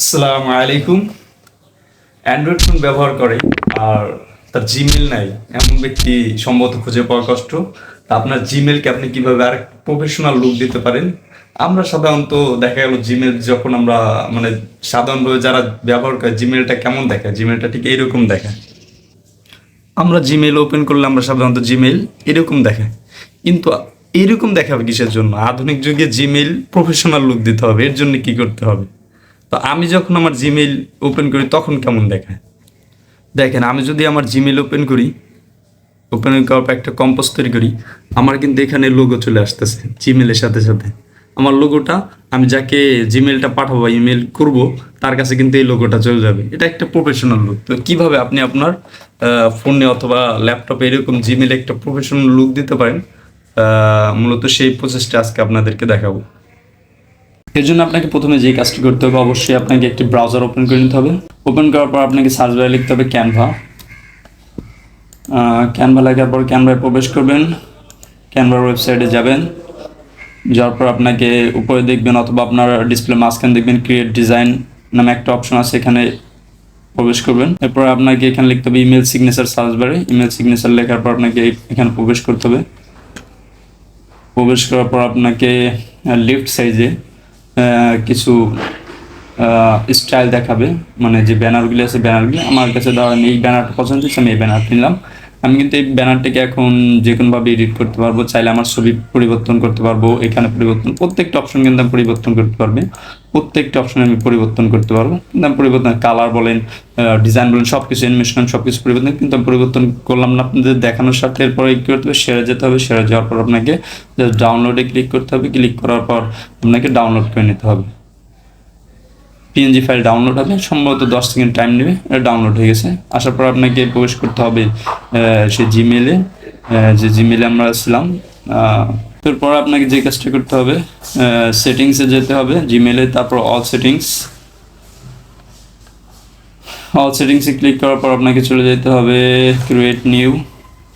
আসসালামু আলাইকুম। Android phone ব্যবহার করে আর তার জিমেল নাই। এমন ব্যক্তি সম্ভবত খুঁজে পাওয়া কষ্ট। তা আপনার জিমেলকে আপনি কীভাবে আর প্রফেশনাল লুক দিতে পারেন? আমরা সাধারণত দেখা গেল জিমেল যখন আমরা মানে সাধারণভাবে যারা ব্যবহার করে জিমেলটা কেমন দেখায়? জিমেলটা ঠিক এইরকম দেখায়। আমরা জিমেল ওপেন করলে আমরা সাধারণত জিমেল এরকম দেখায়। কিন্তু এইরকম দেখাবে কিসের জন্য? আধুনিক যুগে জিমেল প্রফেশনাল লুক দিতে হবে। এর জন্য কি করতে হবে? তো আমি যখন আমার জিমেইল ওপেন করি, তখন কেমন দেখায়? দেখেন, আমি যদি আমার জিমেইল ওপেন করি ওপেন করার পর একটা কম্পোজ তৈরি করি, আমার কিন্তু এখানে লোগো চলে আসতেছে জিমেলের সাথে সাথে। আমার লোগোটা আমি যাকে জিমেলটা পাঠাবো ইমেল করব, তার কাছে কিন্তু এই লোগোটা চলে যাবে। এটা একটা প্রফেশনাল লুক তো কীভাবে আপনি আপনার ফোনে অথবা ল্যাপটপে এরকম জিমেলে একটা প্রফেশনাল লুক দিতে পারেন মূলত সেই প্রসেসটা আজকে আপনাদেরকে দেখাবো। এর জন্য আপনাকে প্রথমে যে কাজটি করতে হবে, অবশ্যই আপনাকে একটি ব্রাউজার ওপেন করে নিতে হবে। ওপেন করার পর আপনাকে সার্চ বারে লিখতে হবে ক্যানভা ক্যানভা লেখার পর ক্যানভায় প্রবেশ করবেন। ক্যানভার ওয়েবসাইটে যাবেন। যাওয়ার পর আপনাকে উপরে দেখবেন অথবা আপনার ডিসপ্লে মাঝখানে দেখবেন ক্রিয়েট ডিজাইন নামে একটা অপশন আছে, এখানে প্রবেশ করবেন। এরপর আপনাকে এখানে লিখতে হবে ইমেল সিগনেচার সার্চ বারে ইমেল সিগনেচার লেখার পর আপনাকে এখানে প্রবেশ করতে হবে। প্রবেশ করার পর আপনাকে লিফট সাইজে কিছু স্টাইল দেখাবে। মানে যে ব্যানারগুলি আছে ব্যানারগুলি আমার কাছে ধরেন এই ব্যানারটা পছন্দ হচ্ছে আমি এই ব্যানার নিলাম। আমি কিন্তু এই ব্যানারটাকে এখন যে কোনোভাবে এডিট করতে পারব, চাইলে আমার ছবি পরিবর্তন করতে পারব, এখানে পরিবর্তন, প্রত্যেকটা অপশন কিন্তু আমি পরিবর্তন করতে পারবে। প্রত্যেকটা অপশন আমি পরিবর্তন করতে পারব। কিন্তু আমি পরিবর্তন কালার বলেন ডিজাইন বলেন সব কিছু অ্যানিমেশন সব কিছু পরিবর্তন, কিন্তু আমি পরিবর্তন করলাম না। আপনাদের দেখানোর সাথে এরপরে কী করতে হবে? সেরে যেতে হবে, সেরে যাওয়ার পর আপনাকে ডাউনলোডে ক্লিক করতে হবে। ক্লিক করার পর আপনাকে ডাউনলোড করে নিতে হবে। পিএনজি ফাইল ডাউনলোড হবে, সম্ভবত দশ সেকেন্ড টাইম নেবে, এটা ডাউনলোড হয়ে গেছে। আসার পর আপনাকে প্রবেশ করতে হবে সে জিমেলে যে জিমেলে আমরা ছিলাম। তারপর আপনাকে যে কাজটা করতে হবে সেটিংসে যেতে হবে জিমেলে তারপর অল সেটিংস অল সেটিংসে ক্লিক করার পর আপনাকে চলে যেতে হবে ক্রিয়েট নিউ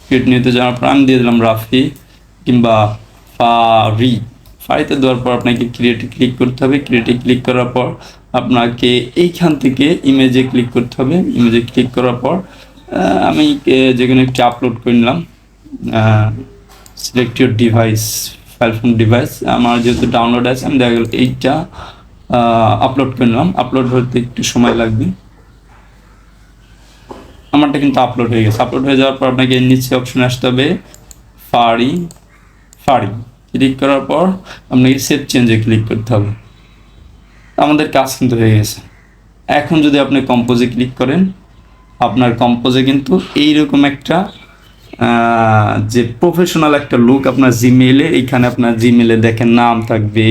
ক্রিয়েট নিউতে যাওয়ার পর আমি দিয়ে দিলাম রাফি কিংবা ফারি ফারিতে দেওয়ার পর আপনাকে ক্রিয়েটে ক্লিক করতে হবে। ক্রিয়েটে ক্লিক করার পর আপনাকে এইখান থেকে ইমেজে ক্লিক করতে হবে। ইমেজে ক্লিক করার পর আমি যেখানে একটি আপলোড করে নিলাম select your device file phone device আমার যেহেতু ডাউনলোড আছে, আমি দেখা গেল এইটা আপলোড করে নিলাম। আপলোড হতে একটু সময় লাগবে। আমারটা কিন্তু আপলোড হয়ে গেছে। আপলোড হয়ে যাওয়ার পর আপনাকে নিচে অপশন আসতে হবে ফারি ফারি ক্লিক করার পর আপনাকে সেভ চেঞ্জে ক্লিক করতে হবে। আমাদের কাজ কিন্তু হয়ে গেছে। এখন যদি আপনি কম্পোজে ক্লিক করেন, আপনার কম্পোজে কিন্তু এইরকম একটা যে প্রফেশনাল একটা লুক আপনার জিমেলে এইখানে আপনার জিমেলে দেখেন নাম থাকবে,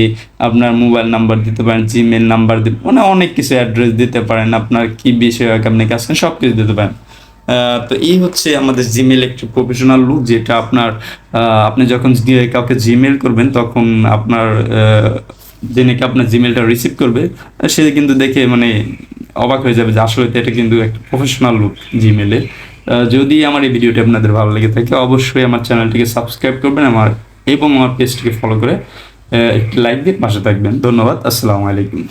আপনার মোবাইল নাম্বার দিতে পারেন জিমেল নাম্বার দিতে মানে অনেক কিছু অ্যাড্রেস দিতে পারেন, আপনার কি বিষয়ে, আপনি কাজ করেন সব কিছু দিতে পারেন। তো এই হচ্ছে আমাদের জিমেল একটি প্রফেশনাল লুক যেটা আপনার আপনি যখন কাউকে জিমেল করবেন, তখন আপনার যে নাকি আপনার জিমেলটা রিসিভ করবে, সে কিন্তু দেখে মানে অবাক হয়ে যাবে যে আসলে এটা কিন্তু একটা প্রফেশনাল লুক জিমেলে যদি আমার এই ভিডিওটি আপনাদের ভালো লেগে থাকে, অবশ্যই আমার চ্যানেলটিকে সাবস্ক্রাইব করবেন আমার, এবং আমার পেজটিকে ফলো করে একটি লাইক দিয়ে পাশে থাকবেন। ধন্যবাদ, আসসালামু আলাইকুম।